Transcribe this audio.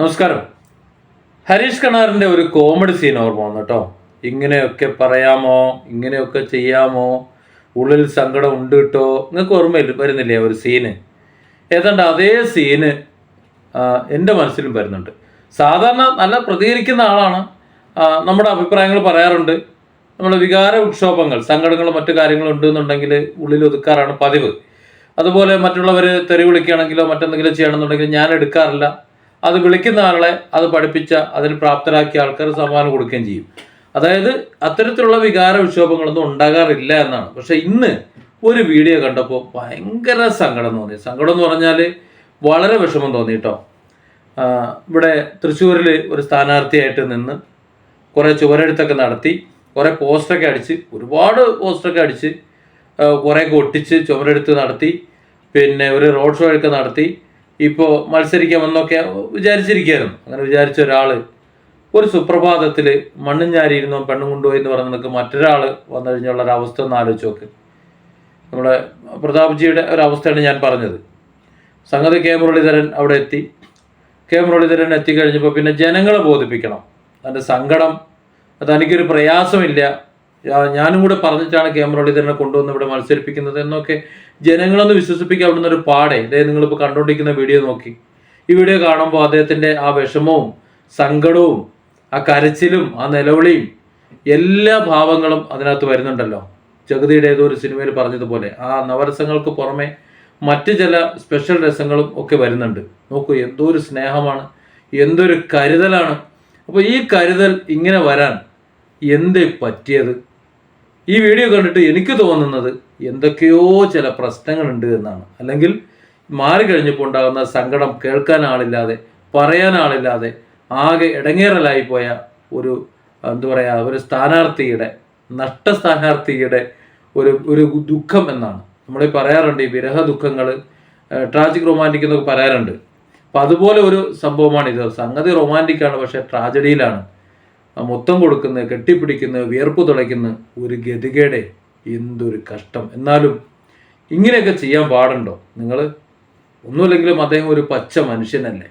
നമസ്കാരം. ഹരീഷ് കണാറിന്റെ ഒരു comedy scene ഓർമ്മ വന്നു കേട്ടോ. ഇങ്ങനെയൊക്കെ പറയാമോ? ഇങ്ങനെയൊക്കെ ചെയ്യാമോ? ഉള്ളിൽ സങ്കടം ഉണ്ട് കേട്ടോ. നിങ്ങൾക്ക് ഓർമ്മയില്ല വരുന്നില്ലേ ഒരു സീന് ഏതാണ്ട് അതേ സീന് എന്റെ മനസ്സിലും വരുന്നുണ്ട്. സാധാരണ നല്ല പ്രതികരിക്കുന്ന ആളാണ്. നമ്മുടെ അഭിപ്രായങ്ങൾ പറയാറുണ്ട്. നമ്മുടെ വികാര വിക്ഷോഭങ്ങൾ സങ്കടങ്ങളും മറ്റു കാര്യങ്ങളും ഉണ്ടെന്നുണ്ടെങ്കിൽ ഉള്ളിൽ ഒതുക്കാറാണ് പതിവ്. അതുപോലെ മറ്റുള്ളവർ തെറി വിളിക്കുകയാണെങ്കിലോ മറ്റെന്തെങ്കിലും ചെയ്യണമെന്നുണ്ടെങ്കിൽ ഞാൻ എടുക്കാറില്ല. അത് വിളിക്കുന്ന ആളെ അത് പഠിപ്പിച്ച അതിന് പ്രാപ്തരാക്കിയ ആൾക്കാർ സമ്മാനം കൊടുക്കുകയും ചെയ്യും. അതായത് അത്തരത്തിലുള്ള വികാര വിക്ഷോഭങ്ങളൊന്നും ഉണ്ടാകാറില്ല എന്നാണ്. പക്ഷെ ഇന്ന് ഒരു വീഡിയോ കണ്ടപ്പോൾ ഭയങ്കര സങ്കടം തോന്നി. സങ്കടം എന്ന് പറഞ്ഞാൽ വളരെ വിഷമം തോന്നി കേട്ടോ. ഇവിടെ തൃശ്ശൂരിൽ ഒരു സ്ഥാനാർത്ഥിയായിട്ട് നിന്ന് കുറേ ചുവരെഴുത്തൊക്കെ നടത്തി കുറേ പോസ്റ്ററൊക്കെ അടിച്ച് ഒരുപാട് പോസ്റ്ററൊക്കെ അടിച്ച് കുറേ ഒട്ടിച്ച് ചുമരെടുത്ത് നടത്തി പിന്നെ ഒരു റോഡ് ഷോ ഒക്കെ നടത്തി ഇപ്പോൾ മത്സരിക്കാമെന്നൊക്കെ വിചാരിച്ചിരിക്കുകയായിരുന്നു. അങ്ങനെ വിചാരിച്ച ഒരാൾ ഒരു സുപ്രഭാതത്തിൽ മണ്ണും ഞാരിയിരുന്നു പെണ്ണും കൊണ്ടുപോയി എന്ന് പറഞ്ഞ നിനക്ക് മറ്റൊരാൾ വന്നു കഴിഞ്ഞുള്ള ഒരു അവസ്ഥ ഒന്ന് ആലോചിച്ച് നോക്ക്. നമ്മുടെ പ്രതാപ്ജിയുടെ ഒരവസ്ഥയാണ് ഞാൻ പറഞ്ഞത്. സംഗതി കെ മുരളീധരൻ അവിടെ എത്തി. കെ മുരളീധരൻ എത്തിക്കഴിഞ്ഞപ്പോൾ പിന്നെ ജനങ്ങളെ ബോധിപ്പിക്കണം. തന്റെ സങ്കടം തനിക്കൊരു പ്രയാസമില്ല. ഞാനും കൂടെ പറഞ്ഞിട്ടാണ് കെ മുരളീധരനെ കൊണ്ടുവന്ന് ഇവിടെ മത്സരിപ്പിക്കുന്നത്. എന്നൊക്കെ ജനങ്ങളൊന്ന് വിശ്വസിപ്പിക്കുക അവിടുന്ന് ഒരു പാടെ. ഇതേ നിങ്ങളിപ്പോൾ കണ്ടുകൊണ്ടിരിക്കുന്ന വീഡിയോ നോക്കി. ഈ വീഡിയോ കാണുമ്പോൾ അദ്ദേഹത്തിന്റെ ആ വിഷമവും സങ്കടവും ആ കരച്ചിലും ആ നിലവിളിയും എല്ലാ ഭാവങ്ങളും അതിനകത്ത് വരുന്നുണ്ടല്ലോ. ജഗതിയുടെ ഏതോ ഒരു സിനിമയിൽ പറഞ്ഞതുപോലെ. ആ നവരസങ്ങൾക്ക് പുറമെ മറ്റു ചില സ്പെഷ്യൽ രസങ്ങളും ഒക്കെ വരുന്നുണ്ട്. നോക്കൂ എന്തോ ഒരു സ്നേഹമാണ് എന്തൊരു കരുതലാണ്. അപ്പോൾ ഈ കരുതൽ ഇങ്ങനെ വരാൻ എന്ത് പറ്റിയത്? ഈ വീഡിയോ കണ്ടിട്ട് എനിക്ക് തോന്നുന്നത് എന്തൊക്കെയോ ചില പ്രശ്നങ്ങളുണ്ട് എന്നാണ്. അല്ലെങ്കിൽ മാറി കഴിഞ്ഞപ്പോൾ ഉണ്ടാകുന്ന സങ്കടം കേൾക്കാൻ ആളില്ലാതെ പറയാൻ ആളില്ലാതെ ആകെ ഇടങ്ങേറലായി പോയ ഒരു എന്താ പറയുക ഒരു സ്ഥാനാർത്ഥിയുടെ നഷ്ട സ്ഥാനാർത്ഥിയുടെ ഒരു ഒരു ദുഃഖം എന്നാണ്. നമ്മൾ പറയാറുണ്ട് ഈ വിരഹ ദുഃഖങ്ങൾ ട്രാജിക് റൊമാന്റിക് എന്നൊക്കെ പറയാറുണ്ട്. അപ്പം അതുപോലെ ഒരു സംഭവമാണ് ഇത് സംഗതി റൊമാന്റിക്കാണ് പക്ഷേ ട്രാജഡിയിലാണ് മൊത്തം കൊടുക്കുന്ന കെട്ടിപ്പിടിക്കുന്ന വിയർപ്പ് തുളയ്ക്കുന്ന ഒരു ഗതികേടെ എന്തൊരു കഷ്ടം. എന്നാലും ഇങ്ങനെയൊക്കെ ചെയ്യാൻ പാടുണ്ടോ? നിങ്ങൾ ഒന്നുമില്ലെങ്കിലും അദ്ദേഹം ഒരു പച്ച മനുഷ്യനല്ലേ?